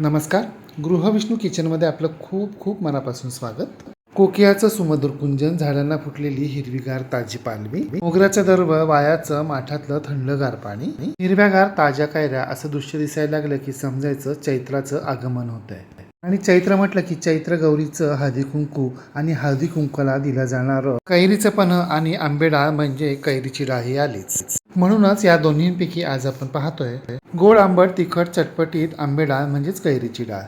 नमस्कार. गृहविष्णू किचनमध्ये आपलं खूप खूप मनापासून स्वागत. कोकियाचं सुमधुर कुंजन झाडांना फुटलेली हिरवीगार ताजी पालवी मोगऱ्याचं दर्व वायाचं माठातलं थंडगार पाणी हिरव्यागार ताज्या कायऱ्या असं दृश्य दिसायला लागलं की समजायचं चैत्राचं आगमन होत आहे आणि चैत्र म्हटलं की चैत्र गौरीचं हळदी कुंकू आणि हळदी कुंकूला दिलं जाणारं कैरीचं पण आणि आंबेडाळ म्हणजे कैरीची डाळही आलीच. म्हणूनच या दोन्हींपैकी आज आपण पाहतोय गोड आंबट तिखट चटपटीत आंबे डाळ म्हणजेच कैरीची डाळ.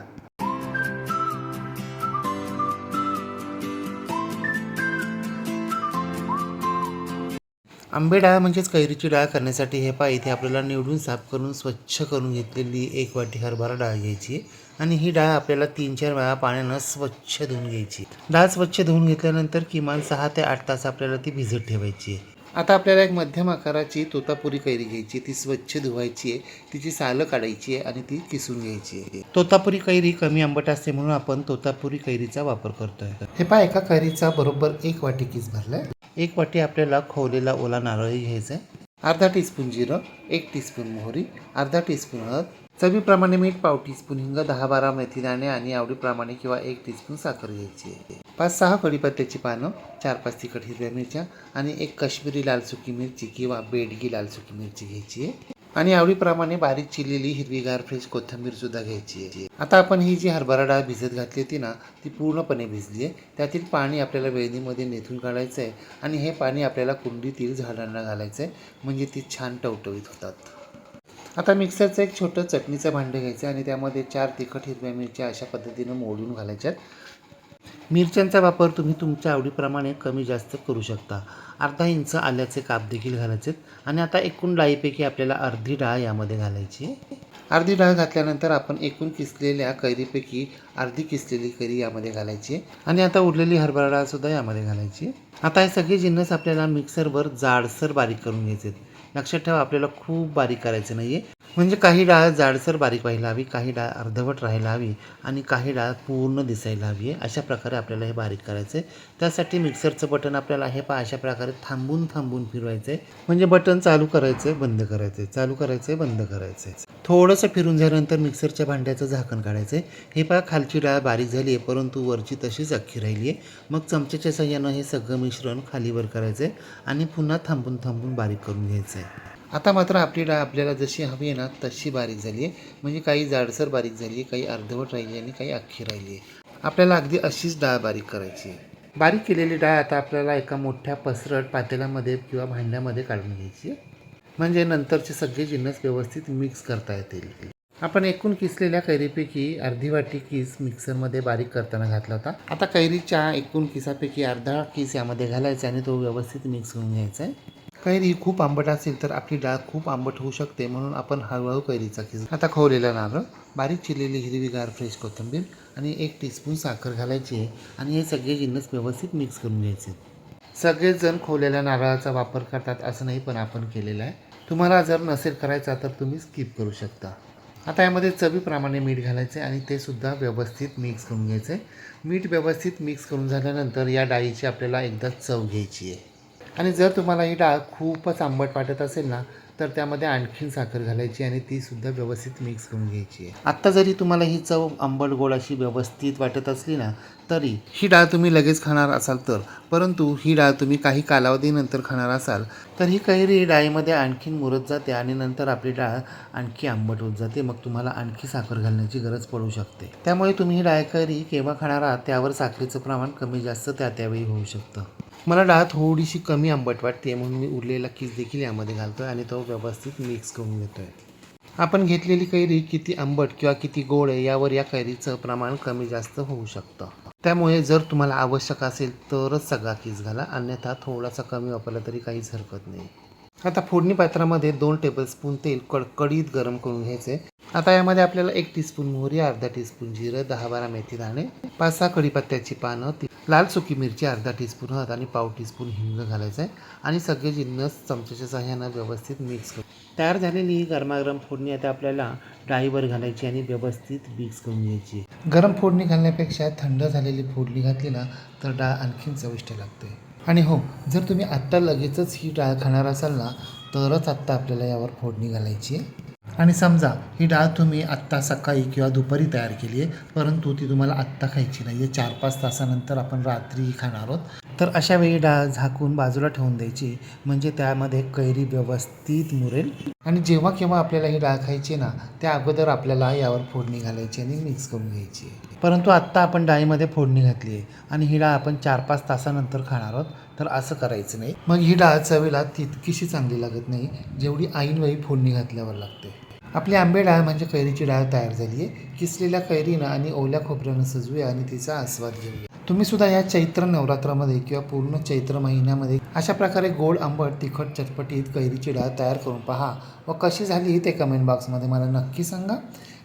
आंबे डाळ म्हणजेच कैरीची डाळ करण्यासाठी हे पा इथे आपल्याला निवडून साफ करून स्वच्छ करून घेतलेली एक वाटी हरभरा डाळ घ्यायची आणि ही डाळ आपल्याला तीन चार वेळा पाण्यानं स्वच्छ धुवून घ्यायची. डाळ स्वच्छ धुवून घेतल्यानंतर किमान सहा ते आठ तास आपल्याला ती भिजत ठेवायची. आता आपल्याला एक मध्यम आकाराची तोतापुरी कैरी घ्यायची ती स्वच्छ धुवायची आहे. तिची सालं काढायची आहे आणि ती किसून घ्यायची आहे. तोतापुरी कैरी कमी आंबट असते म्हणून आपण तोतापुरी कैरीचा वापर करतोय. हे पहा एका कैरीचा बरोबर एक वाटी किस भरलाय? एक वाटी आपल्याला खोवलेला ओला नारळही घ्यायचा आहे अर्धा टीस्पून जिरं एक टीस्पून मोहरी अर्धा टीस्पून हळद चवीप्रमाणे मीठ पाव टीस्पून हिंग दहा बारा मेथीदाणे आणि आवडीप्रमाणे किंवा एक टीस्पून साखर घ्यायची आहे. पाच सहा कढीपत्त्याची पानं चार पाच तिखट हिरव्या मिरच्या आणि एक काश्मीरी लाल सुकी मिरची किंवा बेडगी लाल सुकी मिरची घ्यायची आहे. आणि आवडीप्रमाणे बारीक चिरलेली हिरवीगार फ्रेश कोथिंबीर सुद्धा घ्यायची आहे. आता आपण ही जी हरभरा डाळ भिजत घातली होती ना ती पूर्णपणे भिजली आहे. त्यातील पाणी आपल्याला वेळणीमध्ये नेथून काढायचं आहे आणि हे पाणी आपल्याला कुंडीतील झाडांना घालायचं आहे म्हणजे ती छान टवटवीत होतात. आता मिक्सरचं एक छोटं चटणीचं भांडं घ्यायचं आणि त्यामध्ये चार तिखट हिरव्या मिरच्या अशा पद्धतीनं मोडून घालायच्यात. मिरच्यांचा वापर तुम्ही तुमच्या आवडीप्रमाणे कमी जास्त करू शकता. अर्धा इंच आल्याचे काप देखील घालायचे आणि आता एकूण डाळीपैकी आपल्याला अर्धी डाळ यामध्ये घालायची. आहे. अर्धी डाळ घातल्यानंतर आपण एकूण किसलेल्या कैरीपैकी अर्धी किसलेली कैरी यामध्ये घालायची आणि आता उरलेली हरभरा डाळ सुद्धा यामध्ये घालायची. आता हे सगळे जिन्नस आपल्याला मिक्सरवर जाडसर बारीक करून घ्यायचे लक्षात ठेवा आपल्याला खूप बारीक करायचं नाही आहे म्हणजे काही डाळ जाडसर बारीक व्हायला हवी काही डाळ अर्धवट राहायला हवी आणि काही डाळ पूर्ण दिसायला हवी आहे. अशा प्रकारे आपल्याला हे बारीक करायचं आहे त्यासाठी मिक्सरचं बटन आपल्याला हे पहा अशा प्रकारे थांबून थांबून फिरवायचं आहे म्हणजे बटन चालू करायचं आहे बंद करायचं आहे चालू करायचं आहे बंद करायचं आहे थोडंसं फिरून झाल्यानंतर मिक्सरच्या भांड्याचं झाकण काढायचं आहे हे पहा खालची डाळ बारीक झाली आहे परंतु वरची तशीच अख्खी राहिली आहे मग चमच्याच्या सहाय्यानं हे सगळं मिश्रण खालीवर करायचं आहे आणि पुन्हा थांबून थांबून बारीक करून घ्यायचं आहे आता मात्र आपली डाळ आपल्याला जशी हवी आहे ना तशी बारीक झाली आहे. म्हणजे काही जाडसर बारीक झाली आहे काही अर्धवट राहिली आहे आणि काही अख्खी राहिली आहे. आपल्याला अगदी अशीच डाळ बारीक करायची आहे. बारीक केलेली डाळ आता आपल्याला एका मोठ्या पसरट पातेल्यामध्ये किंवा भांड्यामध्ये काढून घ्यायची आहे. म्हणजे नंतरचे सगळे जिन्नस व्यवस्थित मिक्स करता येतील. आपण एकूण किसलेल्या कैरीपैकी अर्धी वाटी किस मिक्सरमध्ये बारीक करताना घातला होता. आता कैरीच्या एकूण किसापैकी अर्धा किस यामध्ये घालायचा आणि तो व्यवस्थित मिक्स करून घ्यायचा आहे. कैरी खूप आंबट असेल तर आपली डाळ खूप आंबट होऊ शकते म्हणून आपण हळूहळू कैरीचा किस आता खवलेला नारळ बारीक चिरलेली हिरवीगार फ्रेश कोथिंबीर आणि एक टीस्पून साखर घालायची आहे आणि हे सगळे जिन्नस व्यवस्थित मिक्स करून घ्यायचे. सगळेजण खोवलेल्या नारळाचा वापर करतात असं नाही पण आपण केलेलं आहे. तुम्हाला जर नसेल करायचा तर तुम्ही स्किप करू शकता. आता यामध्ये चवीप्रमाणे मीठ घालायचे आणि ते सुद्धा व्यवस्थित मिक्स करून घ्यायचे. मीठ व्यवस्थित मिक्स करून झाल्यानंतर या डाळीची आपल्याला एकदा चव घ्यायची आहे. आणि जर तुम्हाला ही डाळ खूपच आंबट वाटत असेल ना तर त्यामध्ये आणखीन साखर घालायची आणि ती सुद्धा व्यवस्थित मिक्स करून घ्यायची आहे. आत्ता जरी तुम्हाला ही चव आंबट गोड अशी व्यवस्थित वाटत असली ना तरी ही डाळ तुम्ही लगेच खाणार असाल तर. परंतु ही डाळ तुम्ही काही कालावधीनंतर खाणार असाल तर ही कैरी डाळीमध्ये आणखीन मुरत जाते आणि नंतर आपली डाळ आणखी आंबट होत जाते. मग तुम्हाला आणखी साखर घालण्याची गरज पडू शकते. त्यामुळे तुम्ही ही डाळ कैरी केव्हा खाणार आहात त्यावर साखरेचं प्रमाण कमी जास्त त्या त्यावेळी होऊ शकतं. मला डाळ थोडीशी कमी आंबट वाटते म्हणून मी उरलेला किस देखील यामध्ये घालतोय आणि तो व्यवस्थित मिक्स करून घेतोय. आपण घेतलेली कैरी किती आंबट किंवा किती गोड आहे यावर या कैरीचं प्रमाण कमी जास्त होऊ शकतं. त्यामुळे जर तुम्हाला आवश्यक असेल तरच सगळा किस घाला अन्यथा थोडासा कमी वापरला तरी काहीच हरकत नाही. आता फोडणी पात्रामध्ये दोन टेबलस्पून तेल कडकडीत गरम करून घ्यायचे. आता यामध्ये आपल्याला एक टीस्पून मोहरी अर्धा टीस्पून जिरं दहा बारा मेथी दाणे पाच सहा कढीपत्त्याची पानं लाल सुकी मिरची अर्धा टीस्पून हळद आणि पाव टीस्पून हिंग घालायचं आहे आणि सगळे जिन्नस चमच्याच्या सहाय्यानं व्यवस्थित मिक्स करू तयार झालेली ही गरमागरम फोडणी आता आपल्याला डाळीवर घालायची आणि व्यवस्थित मिक्स करून घ्यायची. गरम फोडणी घालण्यापेक्षा थंड झालेली फोडणी घातली ना तर डाळ आणखीन चविष्ट लागते. आणि हो जर तुम्ही आत्ता लगेचच ही डाळ खाणार असाल ना तरच आत्ता आपल्याला यावर फोडणी घालायची आहे. आणि समजा ही डाळ तुम्ही आत्ता सकाळी किंवा दुपारी तयार केली आहे परंतु ती तुम्हाला आत्ता खायची नाही आहे चार पाच तासानंतर आपण रात्री खाणार आहोत. तर अशा वेळी डाळ झाकून बाजूला ठेवून द्यायची म्हणजे त्यामध्ये कैरी व्यवस्थित मुरेल. आणि जेव्हा केव्हा आपल्याला ही डाळ खायची ना त्या अगोदर आपल्याला यावर फोडणी घालायची आणि मिक्स करून घ्यायची परंतु आत्ता आपण डाळीमध्ये फोडणी घातली आहे आणि ही डाळ आपण चार पाच तासानंतर खाणार आहोत तर असं करायचं नाही. मग ही डाळ चवीला तितकीशी चांगली लागत नाही जेवढी ऐनवेळी फोडणी घातल्यावर लागते. आपली आंबे डाळ म्हणजे कैरीची डाळ तयार झाली आहे. किसलेल्या कैरीनं आणि ओल्या खोबऱ्यानं सजवूया आणि तिचा आस्वाद घेऊया. तुम्ही सुद्धा या चैत्र नवरात्रामध्ये किंवा पूर्ण चैत्र महिन्यामध्ये अशा प्रकारे गोड आंबट तिखट चटपटीत कैरीची डाळ तयार करून पहा. व कशी झाली ते कमेंट बॉक्समध्ये मला नक्की सांगा.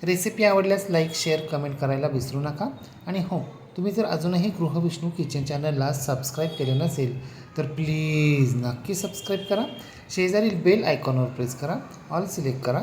रेसिपी आवडल्यास लाईक शेअर कमेंट करायला विसरू नका. आणि हो तुम्ही जर अजूनही गृहविष्णू किचन चॅनलला सबस्क्राईब केले नसेल तर प्लीज नक्की सबस्क्राईब करा. शेजारील बेल आयकॉनवर प्रेस करा. ऑल सिलेक्ट करा.